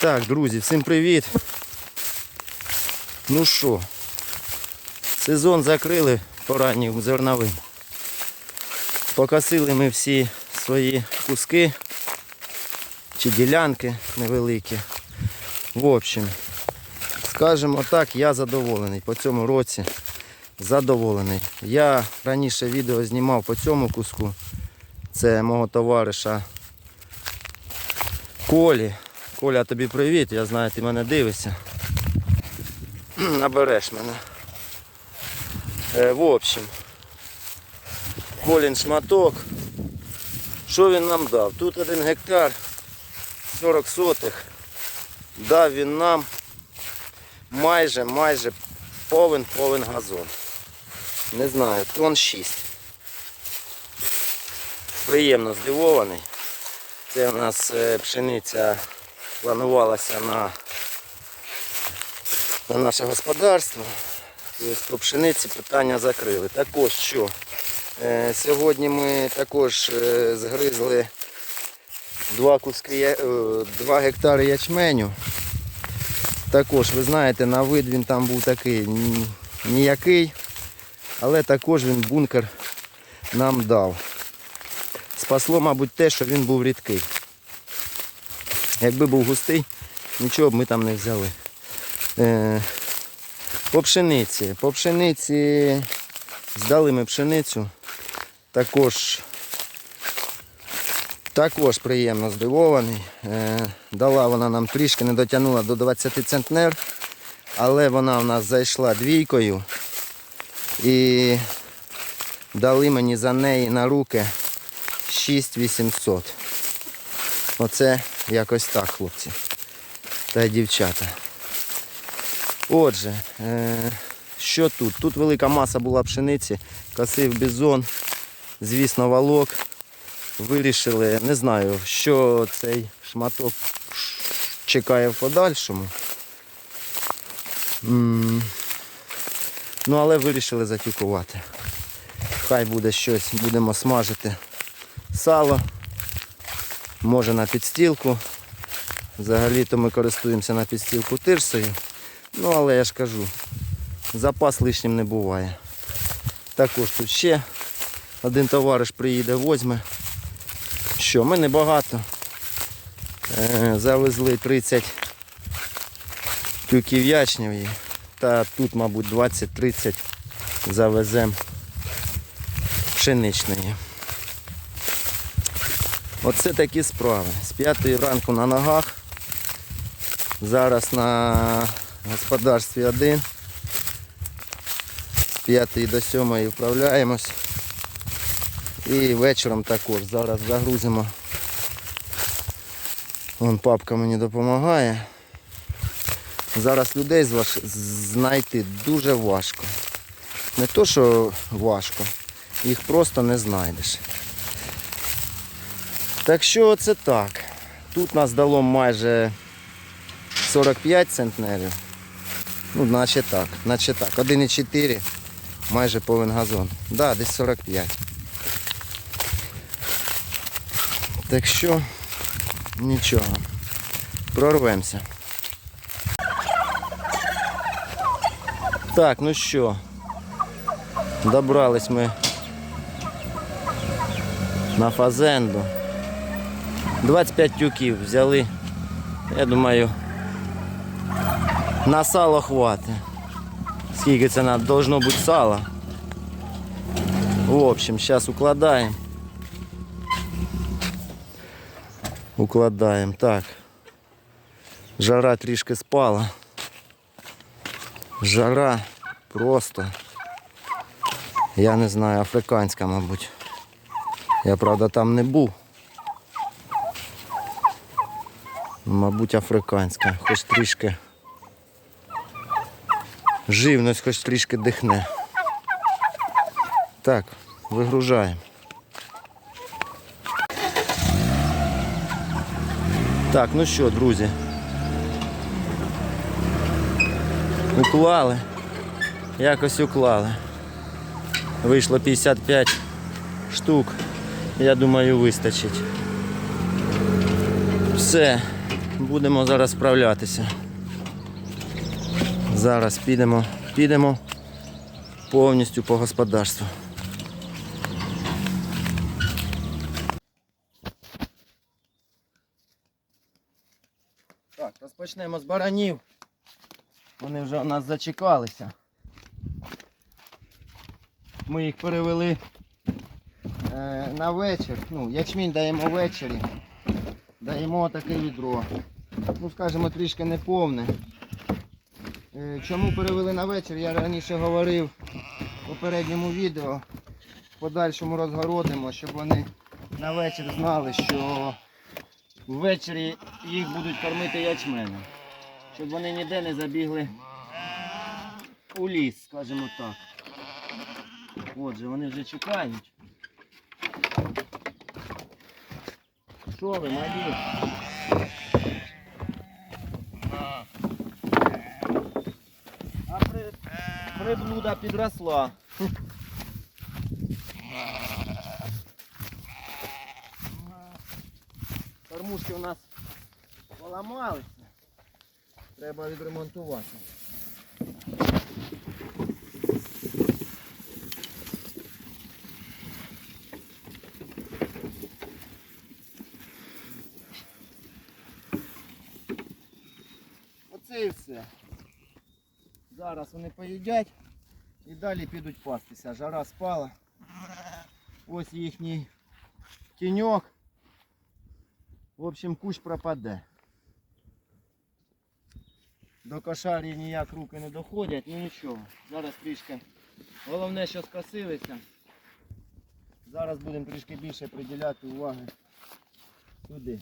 Так, друзі, всім привіт. Ну що, сезон закрили по зерновим. Покосили ми всі свої куски чи ділянки невеликі. В общем, скажімо так, я задоволений по цьому році. Задоволений. Я раніше відео знімав по цьому куску. Це мого товариша Колі. Коля, тобі привіт, я знаю, ти мене дивишся. Набереш мене. Е, в общем, Колін шматок. Що він нам дав? Тут один гектар 40 сотих. Дав він нам майже майже повен повен газон. Не знаю, тон 6. Приємно здивований. Це у нас е, пшениця планувалася на, на наше господарство. Тобто по пшениці питання закрили. Також що? Е, сьогодні ми також е, згризли 2 куски, е, 2 гектари ячменю. Також, ви знаєте, на вид він там був такий ніякий, але також він бункер нам дав. Спасло, мабуть, те, що він був рідкий. Якби був густий, нічого б ми там не взяли. Е, по пшениці. По пшениці здали ми пшеницю. Також, також приємно здивований. Е, дала вона нам трішки, не дотягнула до 20 центнер, але вона в нас зайшла двійкою. І дали мені за неї на руки 6800. Оце якось так, хлопці. Та й дівчата. Отже, е, що тут? Тут велика маса була пшениці, косив бізон, звісно, валок. Вирішили, не знаю, що цей шматок чекає в подальшому. Ну, але вирішили затюкувати. Хай буде щось, будемо смажити сало, може на підстілку. Взагалі-то ми користуємося на підстілку тирсою. Ну, але я ж кажу, запас лишнім не буває. Також тут ще один товариш приїде, возьме. Що, ми небагато. Е, Завезли 30 тюків ячневої. Та тут, мабуть, 20-30 завеземо пшеничної. Оце такі справи. З п'ятої ранку на ногах. Зараз на господарстві один. З п'ятої до сьомої вправляємось. І вечором також. Зараз загрузимо. Вон папка мені допомагає. Зараз людей знайти дуже важко. Не то, що важко, їх просто не знайдеш. Так що це так. Тут нас дало майже 45 центнерів. Ну, наче так, наче так. 1,4 майже повен газон. Да, десь 45. Так що нічого. Прорвемося. Так, ну що, добрались ми на фазенду. 25 тюків взяли. Я думаю, на сало хватить. Скільки це нам должно бути сала. В общем, зараз укладаємо. Укладаємо. Так. Жара трішки спала. Жара просто. Я не знаю, африканська, мабуть. Я правда там не був. Мабуть, африканська, хоч трішки. Живність хоч трішки дихне. Так, вигружаємо. Так, ну що, друзі. Уклали. Якось уклали. Вийшло 55 штук. Я думаю, вистачить. Все. Будемо зараз справлятися. Зараз підемо, підемо повністю по господарству. Так, розпочнемо з баранів. Вони вже у нас зачекалися. Ми їх перевели е, на вечір. Ну, ячмінь даємо ввечері. Даємо таке відро. Ну, скажімо, трішки неповне. Е, Чому перевели на вечір? Я раніше говорив в попередньому відео. В подальшому розгородимо, щоб вони на вечір знали, що ввечері їх будуть кормити ячменем. Щоб вони ніде не забігли у ліс, скажімо так. Отже, вони вже чекають. Що ви, малі? А при... приблуда підросла. Кормушки у нас поламалися. Треба відремонтувати. Оце і все. Зараз вони поїдять і далі підуть пастися. Жара спала. Ось їхній тіньок. В общем, кущ пропаде. До кошарі ніяк руки не доходять, ну нічого. Зараз трішки. Головне, що скосилися. Зараз будемо трішки більше приділяти уваги сюди.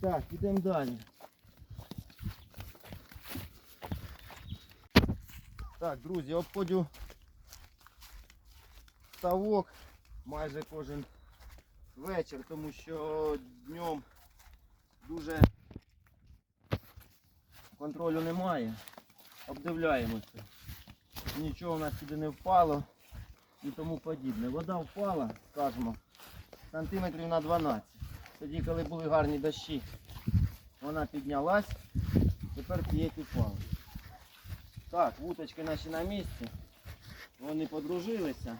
Так, ідемо далі. Так, друзі, обходю ставок майже кожен вечір, тому що днем дуже контролю немає. Обдивляємося. Нічого у нас сюди не впало і тому подібне. Вода впала, скажімо, сантиметрів на 12. Тоді, коли були гарні дощі, вона піднялась, тепер п'єть упала. Так, вуточки наші на місці. Вони подружилися,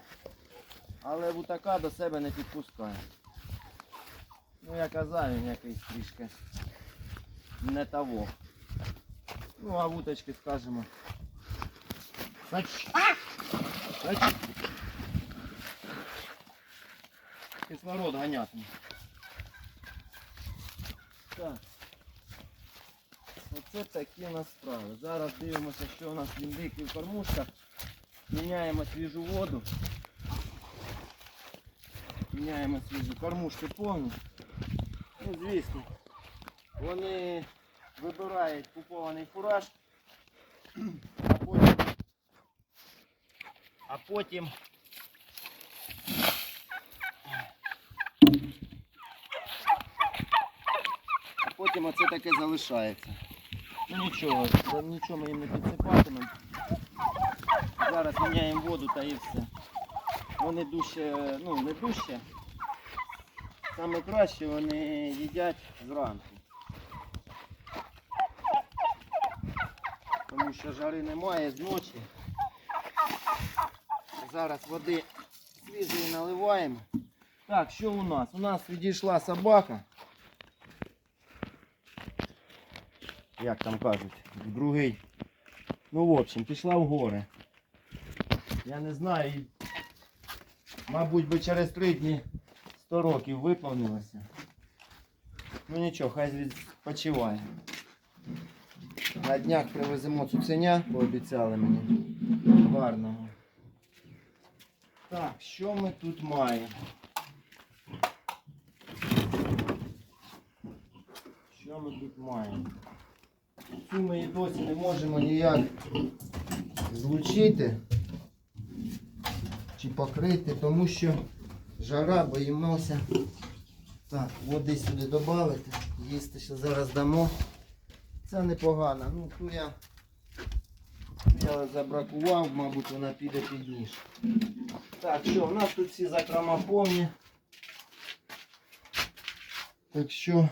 але вутака до себе не підпускає. Ну я казав, він якийсь трішки не того. Ну а вуточки скажемо. Кислород ганятиме. Так. Оце такі у нас справи. Зараз дивимося, що у нас в індикі в кормушках. Міняємо свіжу воду. Міняємо свіжу кормушки повні. Ну, звісно, вони вибирають купований фураж, а потім, а потім а потім оце таке залишається. Ну нічого, нічого ми їм не підсипатимемо. Зараз міняємо воду та і все. Вони дужче, ну не дужче. Саме краще вони їдять зранку. Тому що жари немає з ночі. Зараз води свіжої наливаємо. Так, що у нас? У нас відійшла собака. Як там кажуть, в другий. Ну, в общем, пішла в гори. Я не знаю, мабуть, би через три дні 100 років виповнилося. Ну нічого, хай відпочиває. На днях привеземо цуценя, пообіцяли мені. Гарного. Так, що ми тут маємо? Що ми тут маємо? Цю ми і досі не можемо ніяк злучити чи покрити, тому що жара, боїмося. Так, води сюди додати, їсти ще зараз дамо. Це непогано. Ну ту я, я забракував, мабуть, вона піде пізніше. Так, що, в нас тут всі закрома повні. Так що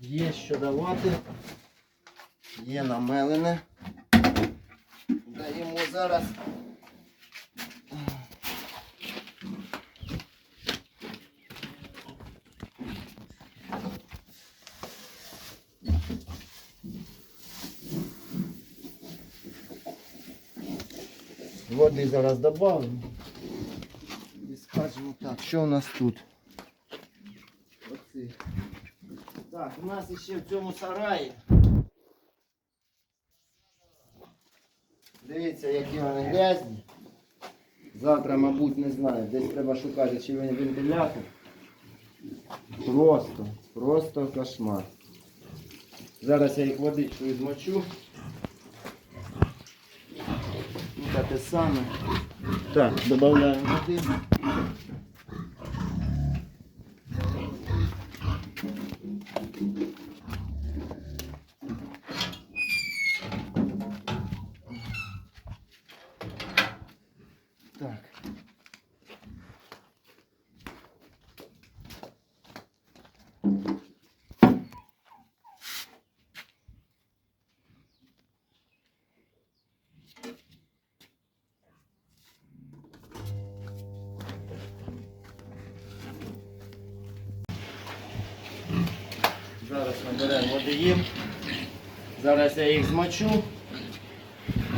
Є що давати. Є намелене. Даємо зараз. Води зараз додамо. І скажемо так, що у нас тут? Оці. Так, у нас ще в цьому сараї. Дивіться, які вони грязні. Завтра, мабуть, не знаю. Десь треба шукати, чи він вентилятор. Просто, просто кошмар. Зараз я їх водичкою змочу. Та те саме. Так, додаємо води. Так. Наберемо водоїм. Зараз я їх змочу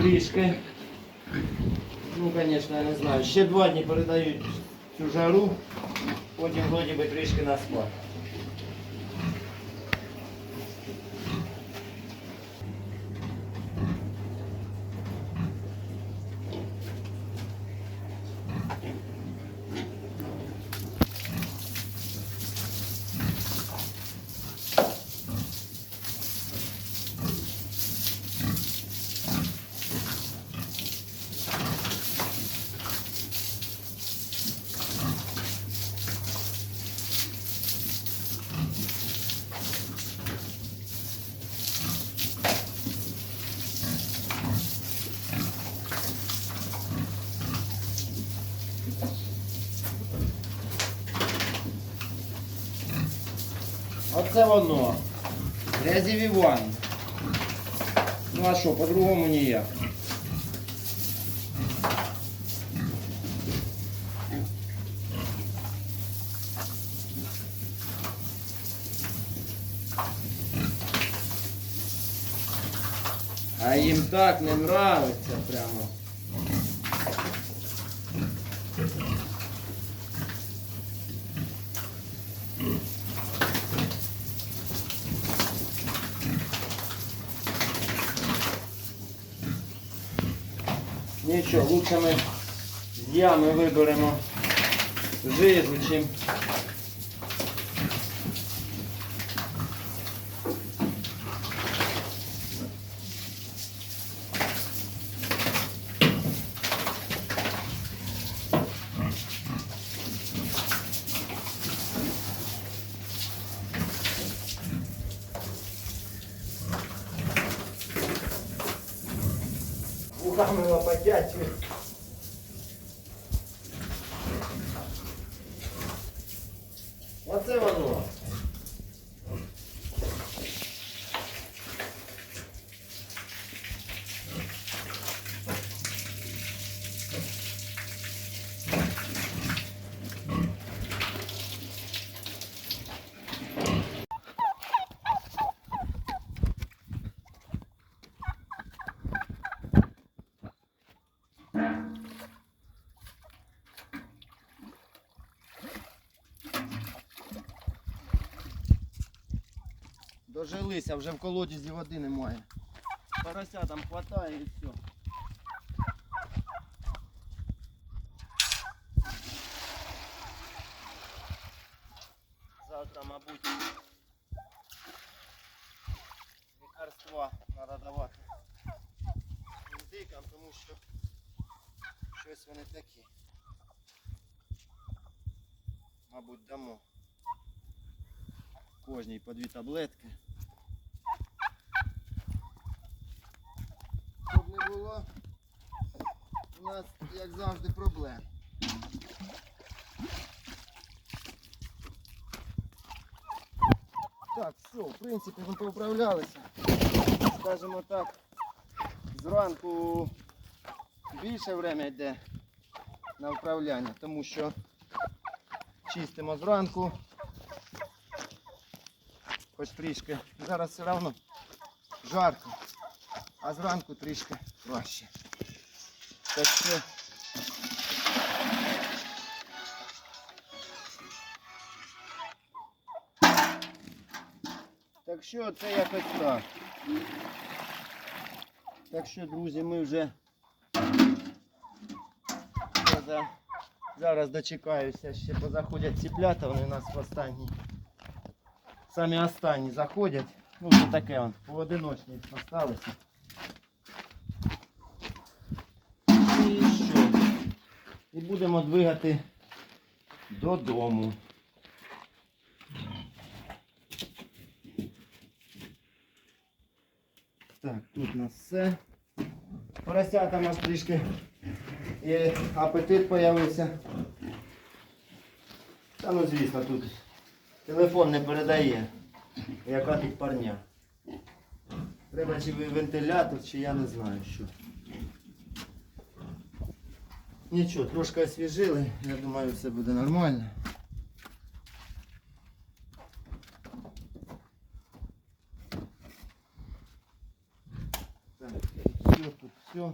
трішки. Ну, звісно, я не знаю. Ще два дні передають цю жару, потім вроді би трішки на склад. Оце воно. Грязіві ванни. Ну а що, по-другому ніяк. А їм так не нравиться прямо. Нічого, лучше ми з ями виберемо. Жижу, чим Оце воно. Дожилися, вже в колодязі води немає. Порося там хватає і все. Завтра, мабуть, лікарства треба давати індикам, тому що щось вони такі. Мабуть, дамо кожній по дві таблетки. Щоб не було у нас, як завжди, проблем. Так, що, в принципі, ми поуправлялися. Скажімо так, зранку більше время йде на вправляння, тому що чистимо зранку. Хоч трішки. Зараз все одно жарко, а зранку трішки важче. Так що Так що це якось так. Так що, друзі, ми вже поза- зараз дочекаюся, ще позаходять ціплята, вони у нас в останній. Самі останні заходять. Ну, це таке он, поодиночні залишилися. Будемо двигати додому. Так, тут у нас все. Поросятам аж трішки і апетит появився. Та ну звісно, тут телефон не передає, яка тут парня. Треба чи вентилятор, чи я не знаю що. Нічого, трошки освіжили, я думаю, все буде нормально. Так, все, тут все.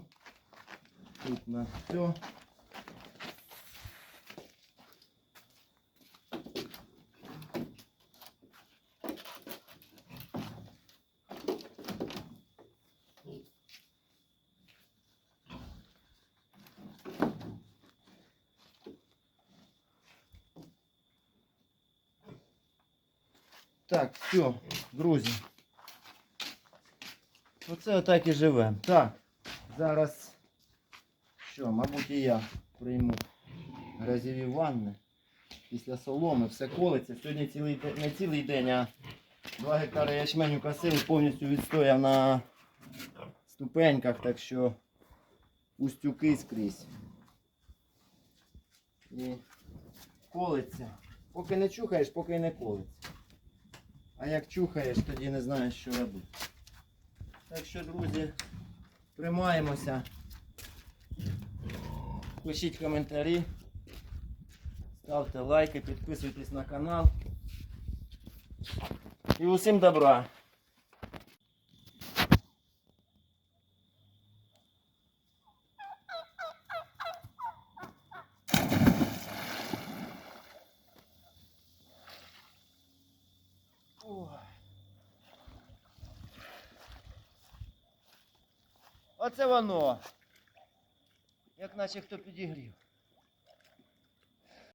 Тут на все. Все, друзі. Оце отак і живемо. Так, зараз що, мабуть, і я прийму грязєві ванни. Після соломи все колиться. Сьогодні цілий не цілий день, а 2 гектари ячменю косили, повністю відстояв на ступеньках, так що устюки скрізь. І колиться. Поки не чухаєш, поки не колиться. А як чухаєш, тоді не знаєш, що робити. Так що, друзі, тримаємося. Пишіть коментарі, ставте лайки, підписуйтесь на канал. І усім добра! Оце воно. Як наче хто підігрів.